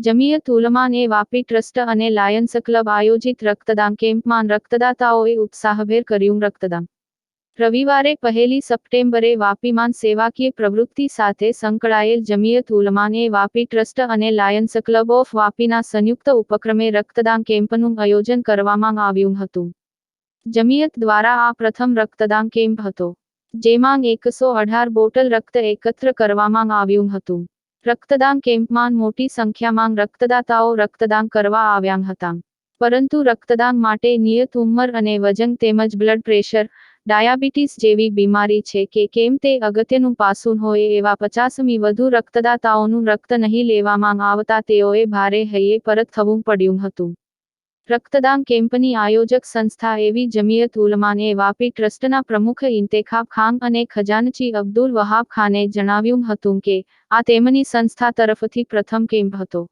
જમિયત ઉલમાન એ વાપી ટ્રસ્ટ અને Lions Club આયોજિત રક્તદાન કેમ્પમાં રક્તદાતાઓએ ઉત્સાહભેર કર્યું રક્તદાન રવિવારે પહેલી સપ્ટેમ્બરે વાપીમાં સેવાકીય પ્રવૃત્તિ સાથે સંકળાયેલ જમિયત ઉલમાન એ વાપી ટ્રસ્ટ અને લાયન્સ ક્લબ ઓફ વાપીના સંયુક્ત ઉપક્રમે રક્તદાન કેમ્પનું આયોજન કરવામાં આવ્યું હતું જમિયત દ્વારા આ પ્રથમ રક્તદાન કેમ્પ હતો જેમાં એકસો અઢાર બોટલ રક્ત એકત્ર કરવામાં આવ્યું હતું રક્તદાન કેમ્પમાં મોટી સંખ્યામાં રક્તદાતાઓ રક્તદાન કરવા આવ્યા હતા. પરંતુ રક્તદાન માટે નિયત ઉંમર અને વજન તેમજ બ્લડ પ્રેશર, ડાયાબિટીસ જેવી બીમારી છે કે કેમ તે અગત્યનું પાસું હોય એવા પચાસમી વધુ રક્તદાતાઓનું રક્ત નહીં લેવામાં આવતા તેઓએ ભારે હૈયે પરત થવું પડ્યું હતું. રક્તદાન કેમ્પની આયોજક સંસ્થા એવી જમિયત ઉલમાને વાપી ટ્રસ્ટના પ્રમુખ ઇન્તેખાબ ખાન અને ખજાનચી અબ્દુલ વહાબ ખાને જણાવ્યું હતું કે, આ તેમની સંસ્થા તરફથી પ્રથમ કેમ્પ હતો,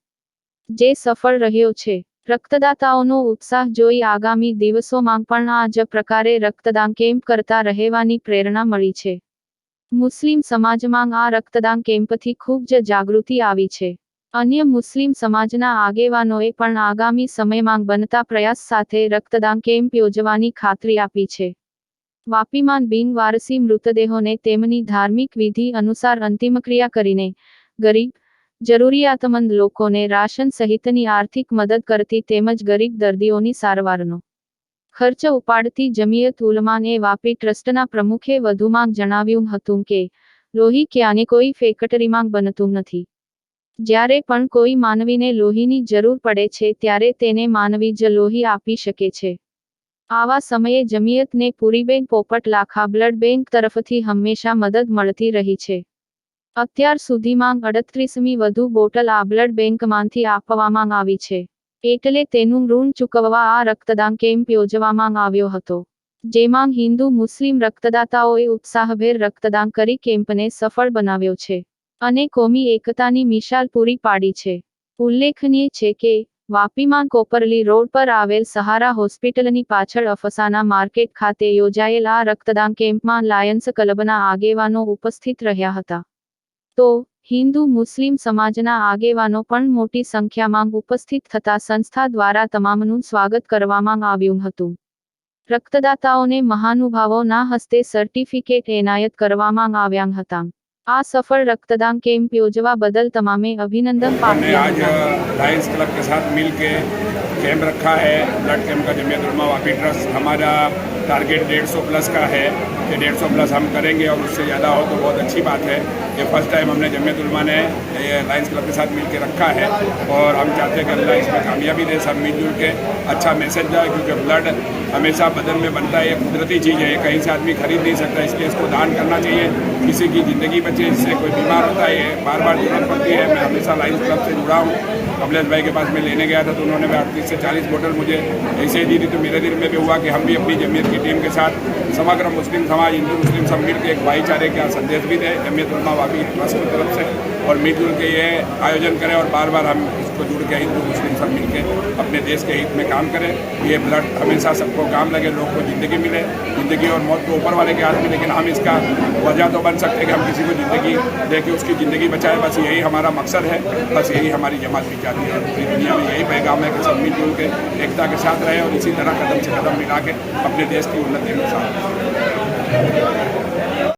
જે સફળ રહ્યો છે. રક્તદાતાઓનો ઉત્સાહ જોઈ આગામી દિવસોમાં પણ આ જ પ્રકારે રક્તદાન કેમ્પ કરતા રહેવાની પ્રેરણા મળી છે. મુસ્લિમ સમાજમાં આ રક્તદાન કેમ્પથી ખૂબ જ જાગૃતિ આવી છે. અન્ય મુસ્લિમ સમાજના આગેવાનોએ પણ આગામી સમયમાં બનતા પ્રયાસ સાથે રક્તદાન કેમ્પ યોજવાની ખાતરી આપી છે. વાપીમાં બિનવારસી મૃતદેહોને તેમની ધાર્મિક વિધિ અનુસાર અંતિમક્રિયા કરીને ગરીબ, જરૂરિયાતમંદ લોકોને રાશન સહિતની આર્થિક મદદ કરતી તેમજ ગરીબ દર્દીઓની સારવારનો ખર્ચ ઉપાડતી જમિયત ઉલમાને વાપી ટ્રસ્ટના પ્રમુખે વધુમાં જણાવ્યું હતું કે, લોહી ક્યાંને કોઈ ફેક્ટરીમાં બનતું નથી. જ્યારે પણ કોઈ માનવીને લોહીની જરૂર પડે છે ત્યારે તેને માનવી જ લોહી આપી શકે છે. આવા સમયે જમિયતને પૂરીબેન પોપટ લાખા બ્લડ બેંક તરફથી હંમેશા મદદ મળતી રહી છે. અત્યાર સુધીમાં અડત્રીસમી વધુ બોટલ આ બ્લડ બેંકમાંથી આપવામાં આવી છે. એટલે તેનું ઋણ ચૂકવવા આ રક્તદાન કેમ્પ યોજવામાં આવ્યો હતો. જેમાં હિન્દુ મુસ્લિમ રક્તદાતાઓએ ઉત્સાહભેર રક્તદાન કરી કેમ્પને સફળ બનાવ્યો છે. અને કોમી એકતાની મિશાલ પૂરી પાડી છે. ઉલ્લેખનીય છે કે, વાપીમાં કોપરલી રોડ પર આવેલ સહારા હોસ્પિટલની પાછળ અફસાના માર્કેટ ખાતે યોજાયેલ આ રક્તદાન કેમ્પમાં લાયન્સ ક્લબના આગેવાનો ઉપસ્થિત રહ્યા હતા. તો, હિન્દુ મુસ્લિમ સમાજના આગેવાનો પણ મોટી સંખ્યામાં ઉપસ્થિત થતા સંસ્થા દ્વારા તમામનું સ્વાગત કરવામાં આવ્યું હતું. રક્તદાતાઓને મહાનુભાવોના હસ્તે સર્ટિફિકેટ એનાયત કરવામાં આવ્યા હતા. આ સફળ રક્તદાન કેમ્પ યોજવા બદલ તમામે અભિનંદન हमने પાઠવ્યા आज હતા लायंस क्लब के साथ मिल के कैंप रखा है ब्लड कैंप का जमियत उलमा वापी ट्रस्ट हमारा टारगेट डेढ़ सौ प्लस का है कि डेढ़ सौ प्लस हम करेंगे और उससे ज़्यादा हो तो बहुत अच्छी बात है। ये फ़र्स्ट टाइम हमने जमियत उलमा ने ये लायंस क्लब के साथ मिल के रखा है और हम चाहते हैं कि अल्लाह इसमें कामयाबी दे, सब मिलजुल के अच्छा मैसेज जाए, क्योंकि ब्लड हमेशा बदन में बनता है, ये कुदरती चीज़ है कहीं से आदमी खरीद नहीं सकता, इसलिए इसको दान करना चाहिए। किसी की ज़िंदगी बचे, इससे कोई बीमार होता है बार बार ज़रूरत पड़ती है। मैं हमेशा लाइन्स क्लब से जुड़ा हूँ। कमलेश भाई के पास मैं लेने गया था तो उन्होंने अड़तीस से चालीस बोतल मुझे ऐसे ही दी थी तो मेरे दिल में भी हुआ कि हम भी अपनी जमीयत की टीम के साथ समग्र मुस्लिम समाज हिंदू मुस्लिम सब मिल के एक भाईचारे का संदेश भी दें जमीयत उलमा वापी ट्रस्ट की तरफ से और मिलजुल के ये आयोजन करें और बार बार हम इसको जुड़ के हिंदू, मुस्लिम सब मिल के अपने देश के हित में काम करें। ये ब्लड हमेशा सबको काम लगे, लोग को ज़िंदगी मिले। ज़िंदगी और मौत तो ऊपर वाले के हाथ में, लेकिन हम इसका वजह तो बन सकते हैं कि हम किसी को ज़िंदगी दे के उसकी ज़िंदगी बचाए। बस यही हमारा मकसद है, बस यही हमारी जमात भी चाहती है। पूरी दुनिया में यही पैगाम है कि सब मिलजुल के, एकता के साथ रहे और इसी तरह कदम से कदम मिला के अपने देश की उन्नति में साथ।